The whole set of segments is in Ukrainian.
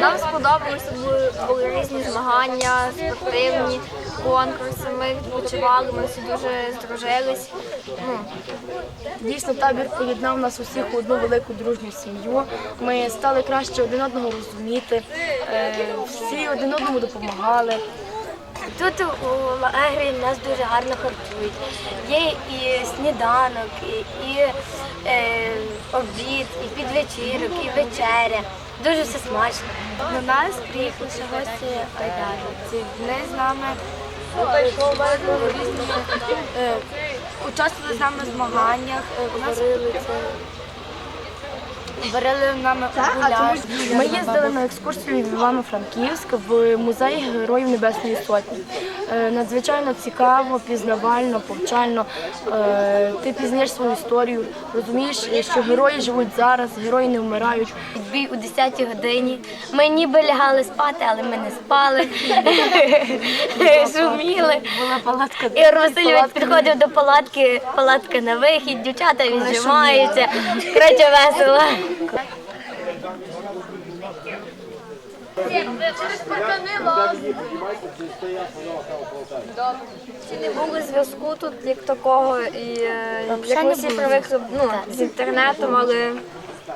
Нам сподобалося, були, різні змагання, спортивні конкурси. Ми відпочивали, ми всі дуже здружились. Ну, Дійсно, табір поєднав нас усіх у одну велику дружню сім'ю. Ми стали краще один одного розуміти, е, всі один одному допомагали. Тут у лагері нас дуже гарно харчують. Є і сніданок, і, і е, обід, і підвечірок, і вечеря. Дуже все смачно. До нас приїхали гості айдарівці. Вони з нами е, участвували з нами в змаганнях, е, варили це. Варили нами гуляш. Ми їздили на екскурсію в Івано-Франківськ в музей Героїв Небесної Сотні. Е, Надзвичайно цікаво, пізнавально, повчально. Е, Ти пізнаєш свою історію, розумієш, що герої живуть зараз, герої не вмирають. Бій у 10 годині. Ми ніби лягали спати, але ми не спали. Шуміли. Була палатка. Ігор Васильович підходив до палатки, палатка на вихід, дівчата віджимаються. Коротше, весело. Не було зв'язку тут як такого, і як ми всі привикли ну, з інтернетом, але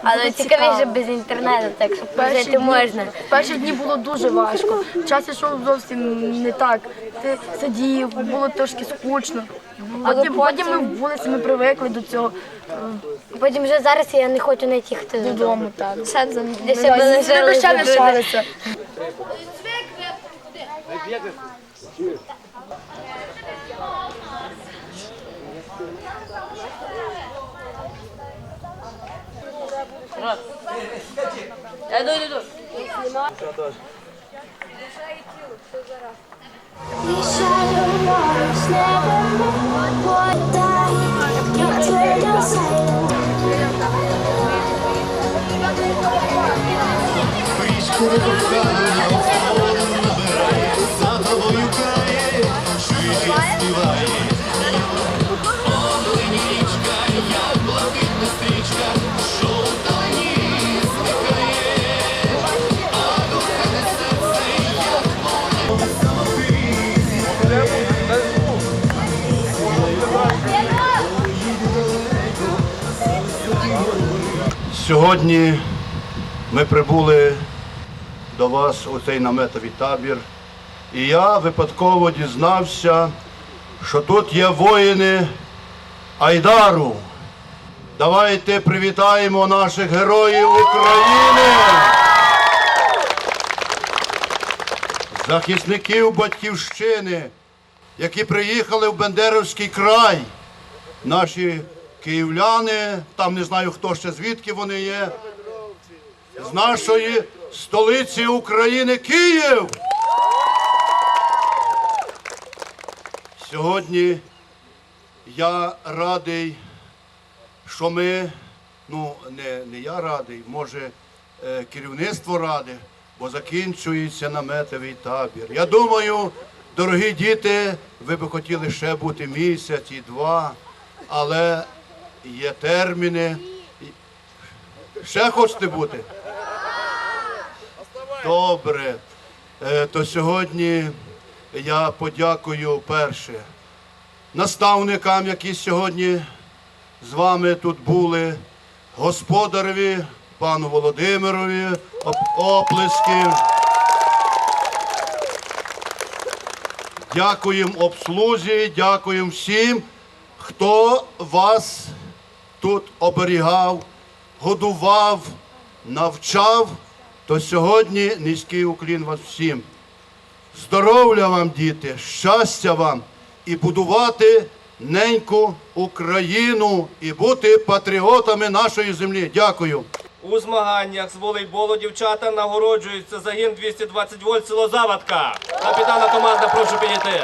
Але цікавіше без інтернету, так що пожити можна. Перші дні було дуже важко. Час йшов зовсім не так. Ти сидів, було трошки скучно. Потім, потім ми вулиці, ми привикли до цього Потім вже зараз я не хочу навіть їхати додому. Так. Де ще Ми лишалися. We waters never know what die. Can't turn your silent. Сьогодні ми прибули до вас у цей наметовий табір, і я випадково дізнався, що тут є воїни Айдару. Давайте привітаємо наших героїв України, захисників батьківщини, які приїхали в Бендеровський край. Наші київляни, там не знаю хто ще звідки вони є, з нашої столиці України Київ. Сьогодні я радий, що ми, ну не, не я радий, може е, керівництво ради, бо закінчується наметовий табір. Я думаю, дорогі діти, ви би хотіли ще бути місяць і два, але є терміни. Ще хочете бути? Добре. Е, То сьогодні я подякую перше наставникам, які сьогодні з вами тут були, господареві, пану Володимирові, оплески. Дякуємо обслузі, дякуємо всім, хто вас тут оберігав, годував, навчав, то сьогодні низький уклін вас всім. Здоров'я вам, діти, щастя вам і будувати неньку Україну і бути патріотами нашої землі. Дякую. У змаганнях з волейболу дівчата нагороджуються загін 220 вольт село Завадка. Капітана команда, прошу підійти.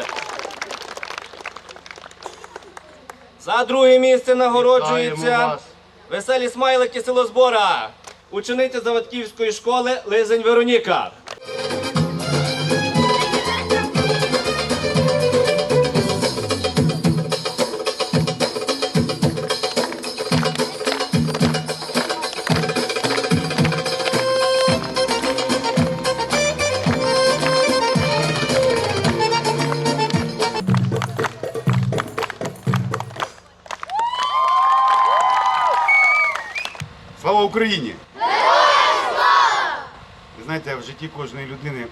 За друге місце нагороджується веселі смайлики село Збора. Учениця Заводківської школи Лизень Вероніка. Слава Україні! Героям слава! Ви знаєте, в житті кожної людини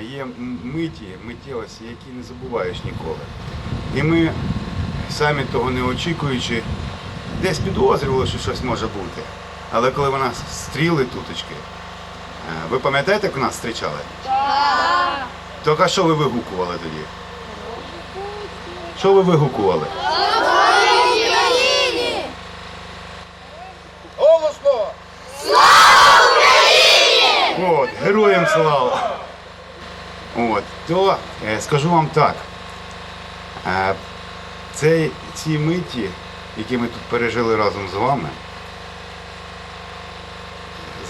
є миті, миттєвості, які не забуваєш ніколи. І ми, самі того не очікуючи, десь підозрювали, що щось може бути. Але коли вона стріли туточки, е, ви пам'ятаєте, як нас зустрічали? Так. Так а що ви вигукували тоді? Що ви вигукували? Голосно! От, героям слава! От, то е, скажу вам так. Е, це, ці миті, які ми тут пережили разом з вами,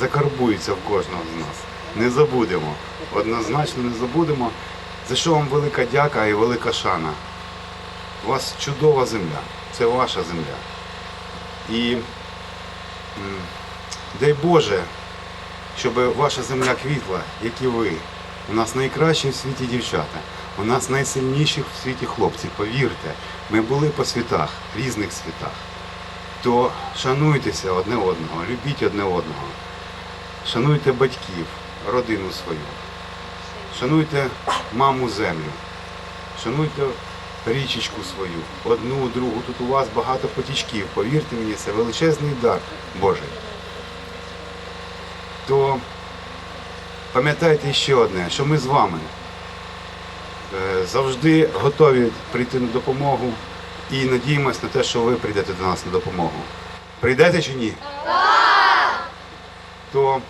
закарбуються в кожного з нас. Не забудемо. Однозначно не забудемо. За що вам велика дяка і велика шана. У вас чудова земля. Це ваша земля. І дай Боже, щоб ваша земля квітла, як і ви. У нас найкращі в світі дівчата, у нас найсильніші в світі хлопці, повірте, ми були по світах, різних світах. То шануйтеся одне одного, любіть одне одного, шануйте батьків, родину свою, шануйте маму землю, шануйте річечку свою, одну, другу. Тут у вас багато потічків, повірте мені, це величезний дар Божий то пам'ятайте ще одне, що ми з вами е, завжди готові прийти на допомогу і надіємось на те, що ви прийдете до нас на допомогу. Прийдете чи ні? То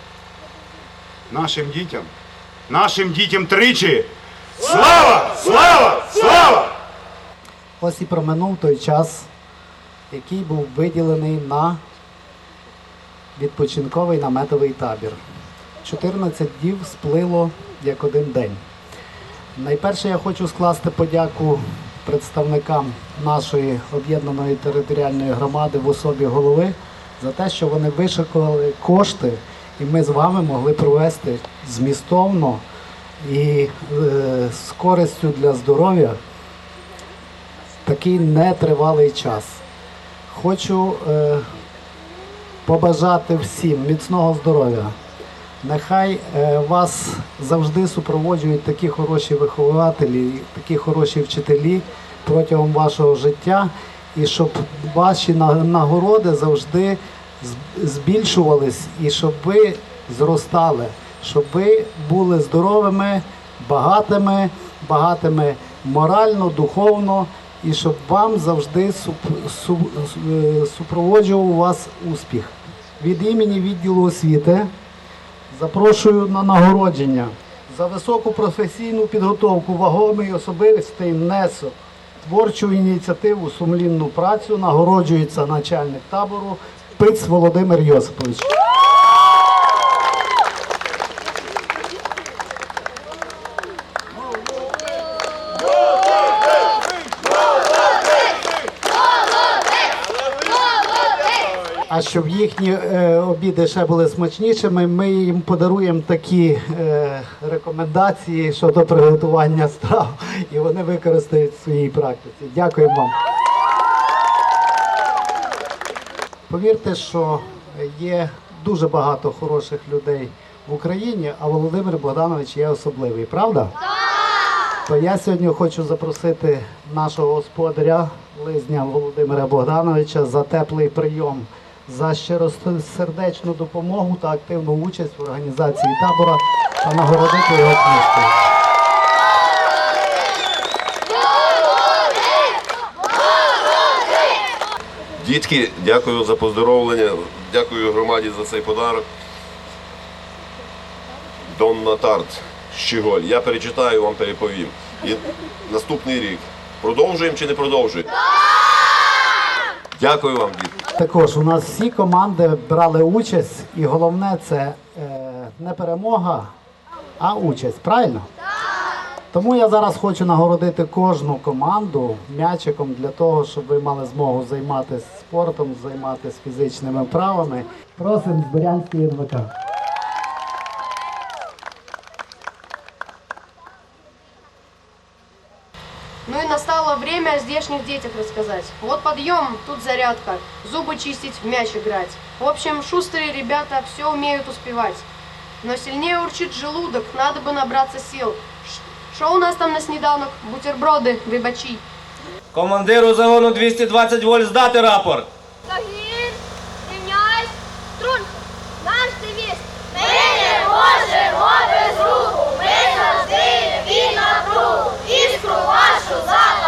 нашим дітям, нашим дітям тричі! Слава! Слава! Слава! Ось і проминув той час, який був виділений на відпочинковий наметовий табір. 14 днів сплило як один день. Найперше я хочу скласти подяку представникам нашої об'єднаної територіальної громади в особі голови за те, що вони вишикували кошти, і ми з вами могли провести змістовно і е, з користю для здоров'я такий нетривалий час. Хочу е, побажати всім міцного здоров'я. Нехай е, вас завжди супроводжують такі хороші вихователі, такі хороші вчителі протягом вашого життя, і щоб ваші нагороди завжди збільшувались і щоб ви зростали, щоб ви були здоровими, багатими, багатими морально, духовно, і щоб вам завжди е, супроводжував вас успіх. Від імені відділу освіти запрошую на нагородження за високу професійну підготовку, вагомий особистий внесок, творчу ініціативу, сумлінну працю нагороджується начальник табору Пиц Володимир Йосипович. А щоб їхні е, обіди ще були смачнішими, ми їм подаруємо такі е, рекомендації щодо приготування страв, і вони використають в своїй практиці. Дякую вам. Повірте, що є дуже багато хороших людей в Україні, а Володимир Богданович є особливий, правда? То я сьогодні хочу запросити нашого господаря Лизня Володимира Богдановича за теплий прийом, за щиросердечну допомогу та активну участь в організації табора та нагородити його книжкою. Дітки, дякую за поздоровлення, дякую громаді за цей подарок. Донна Тарт, Щеголь. Я перечитаю, вам переповім. І наступний рік. Продовжуємо чи не продовжуємо? Дякую вам, дітки. Також у нас всі команди брали участь, і головне це е, не перемога, а участь. Правильно? Тому я зараз хочу нагородити кожну команду м'ячиком для того, щоб ви мали змогу займатися спортом, займатися фізичними вправами. Просимо з Борянської НВК. время время о здешних детях рассказать. Вот подъем, тут зарядка, зубы чистить, в мяч играть. В общем, шустрые ребята все умеют успевать. Но сильнее урчит желудок, надо бы набраться сил. Ш- Что у нас там на снеданок? Бутерброды, вибачи. Командиру загону 220 вольт здати рапорт. Загін, рівняйсь, струнко, наш девіз. Ми не можемо без руху, ми завжди дві на кругу. Іскру вашу запалімо,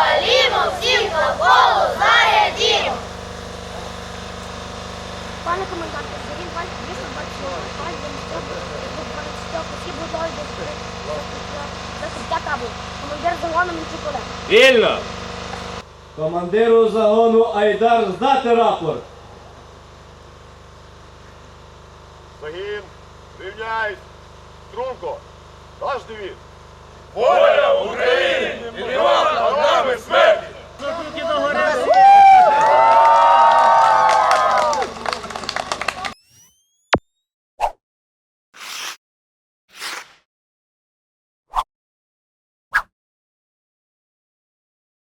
всім навколо зарядімо. Пане коменданте, Загін 220 пан демонстрував усі будові до закриття табору. Командир загону Микола. Вільно. Командиру загону Айдар здати рапорт. Загін, рівняйсь, струнко, наш девіз. Воля України! І нема над нами dos horas.